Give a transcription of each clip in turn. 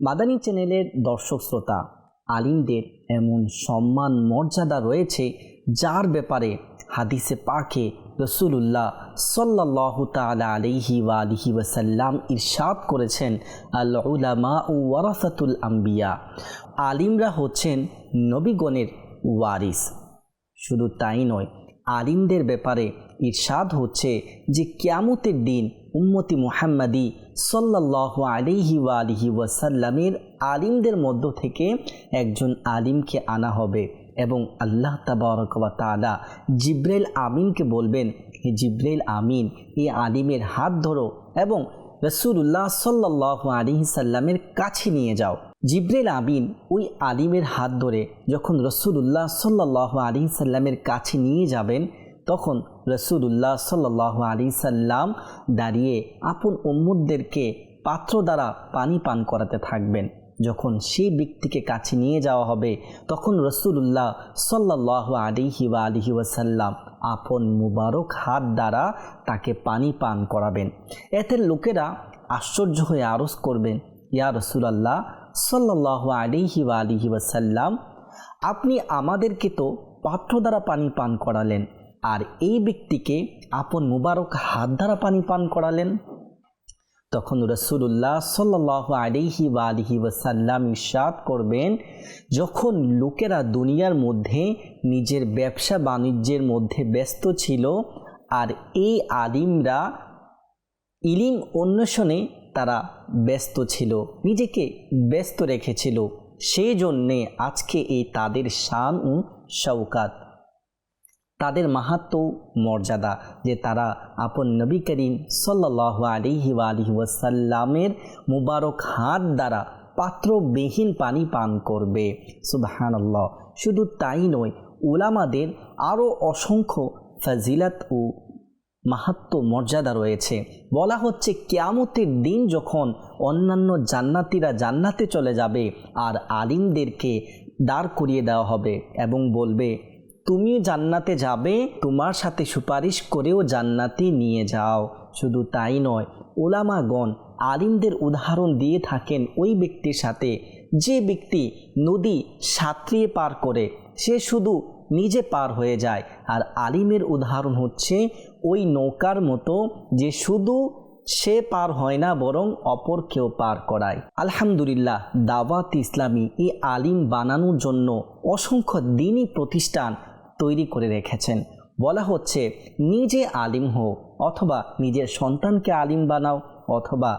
মাদানী চ্যানেলের দর্শক শ্রোতা, আলিমদের এমন সম্মান মর্যাদা রয়েছে যার ব্যাপারে হাদিসে পাকে রসুল্লাহ সাল্লাহ তালা আলিহি আলিহি ওয়াসাল্লাম ইরশাদ করেছেন আল উলামা ও ওয়ারাসাতুল আম্বিয়া। আলিমরা হচ্ছেন নবীগণের ওয়ারিস। শুধু তাই নয়, আলিমদের ব্যাপারে ইরশাদ হচ্ছে যে, কিয়ামতের দিন উম্মতি মুহাম্মাদি সাল্লাহ আলিহি আলিহি ওয়াসাল্লামের আলিমদের মধ্য থেকে একজন আলিমকে আনা হবে এবং আল্লাহ তাবারকবা তালা জিব্রাইল আমিনকে বলবেন, হে জিব্রাইল আমিন এই আলিমের হাত ধরো এবং রসুল্লাহ সাল্লাহ আলিহি সাল্লামের কাছে নিয়ে যাও। জিব্রাইল আমিন ওই আলিমের হাত ধরে যখন রসুল্লাহ সাল্লাহ আলী সাল্লামের কাছে নিয়ে যাবেন তখন রসুল্লাহ সাল্লাহ আলী সাল্লাম দাঁড়িয়ে আপন উম্মুদদেরকে পাত্র দ্বারা পানি পান করাতে থাকবেন। যখন সেই ব্যক্তিকে কাছে নিয়ে যাওয়া হবে, তখন রসুল্লাহ সাল্লাহ আলিহি বা আলিহি ওয়াসাল্লাম আপন মুবারক হাত দ্বারা তাকে পানি পান করাবেন। এতে লোকেরা আশ্চর্য হয়ে আরজ করবেন, ইয়া রসুলাল্লাহ সাল্লাহ আলিহি বা আলিহি ওয়াসাল্লাম, আপনি আমাদেরকে তো পাত্র দ্বারা পানি পান করালেন আর এই ব্যক্তিকে আপন মুবারক হাত দ্বারা পানি পান করালেন। তখন রসুল্লাহ সাল্লাহ আলিহি বা আলিহি ওয়াসাল্লাম ইসাদ করবেন, যখন লোকেরা দুনিয়ার মধ্যে নিজের ব্যবসা বাণিজ্যের মধ্যে ব্যস্ত ছিল আর এই আলিমরা ইলিম অন্বেষণে তারা ব্যস্ত ছিল, নিজেকে ব্যস্ত রেখেছিল, সেই জন্যে আজকে এই তাদের শান ও শৌকাত তাদের মাহাত্ম মর্যাদা যে তারা আপন নবী করিম সাল্লাহ আলিহি আলিহি ওয়াসাল্লামের মুবারক হাত দ্বারা পাত্রবিহীন পানি পান করবে। সুবাহানল্লাহ। শুধু তাই নয় ওলামাদের আরও অসংখ্য ফাজিলাত ও মাহাত্ম মর্যাদা রয়েছে। বলা হচ্ছে, কেয়ামতের দিন যখন অন্যান্য জান্নাতিরা জান্নাতে চলে যাবে, আর আলিমদেরকে দাঁড় করিয়ে দেওয়া হবে এবং বলবে তুমি জান্নাতে যাবে, তোমার সাথে সুপারিশ করেও জান্নাতে নিয়ে যাও। শুধু তাই নয়, ওলামাগণ আলিমদের উদাহরণ দিয়ে থাকেন ওই ব্যক্তির সাথে। যে ব্যক্তি নদী সাঁতরিয়ে পার করে, সে শুধু নিজে পার হয়ে যায়। আর আলিমের উদাহরণ হচ্ছে ওই নৌকার মতো যে শুধু সে পার হয় না, বরং অপর কেউ পার করায়। আলহামদুলিল্লাহ, দাওয়াত ইসলামী এই আলিম বানানোর জন্য অসংখ্য দিনই প্রতিষ্ঠান তৈরি করে রেখেছেন। বলা হচ্ছে, নিজে আলিম হও, অথবা নিজের সন্তানকে আলিম বানাও, অথবা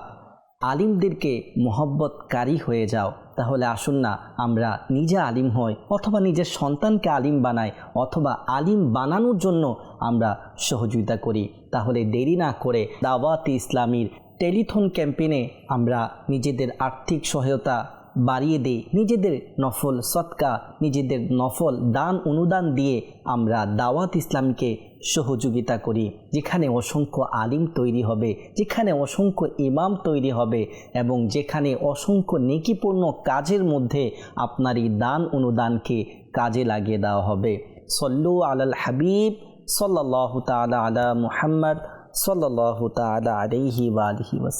আলিমদেরকে মোহব্বতকারী হয়ে যাও। তাহলে আসুন না, আমরা নিজে আলিম হই, অথবা নিজের সন্তানকে আলিম বানাই, অথবা আলিম বানানোর জন্য আমরা সহযোগিতা করি। তাহলে দেরি না করে দাওয়াত ইসলামীর টেলিথন ক্যাম্পেইনে আমরা নিজেদের আর্থিক সহায়তা বাড়িয়ে দিই। নিজেদের নফল সৎকা, নিজেদের নফল দান অনুদান দিয়ে আমরা দাওয়াত ইসলামকে সহযোগিতা করি। যেখানে অসংখ্য আলিম তৈরি হবে, যেখানে অসংখ্য ইমাম তৈরি হবে এবং যেখানে অসংখ্য নেকিপূর্ণ কাজের মধ্যে আপনার এই দান অনুদানকে কাজে লাগিয়ে দেওয়া হবে। সল্লু আলাল হাবিব সাল্লাহ তালা আলা মুহাম্মদ সাল্লাহ তালা আলহি ওয়া আলহি ওয়াসাল্লাম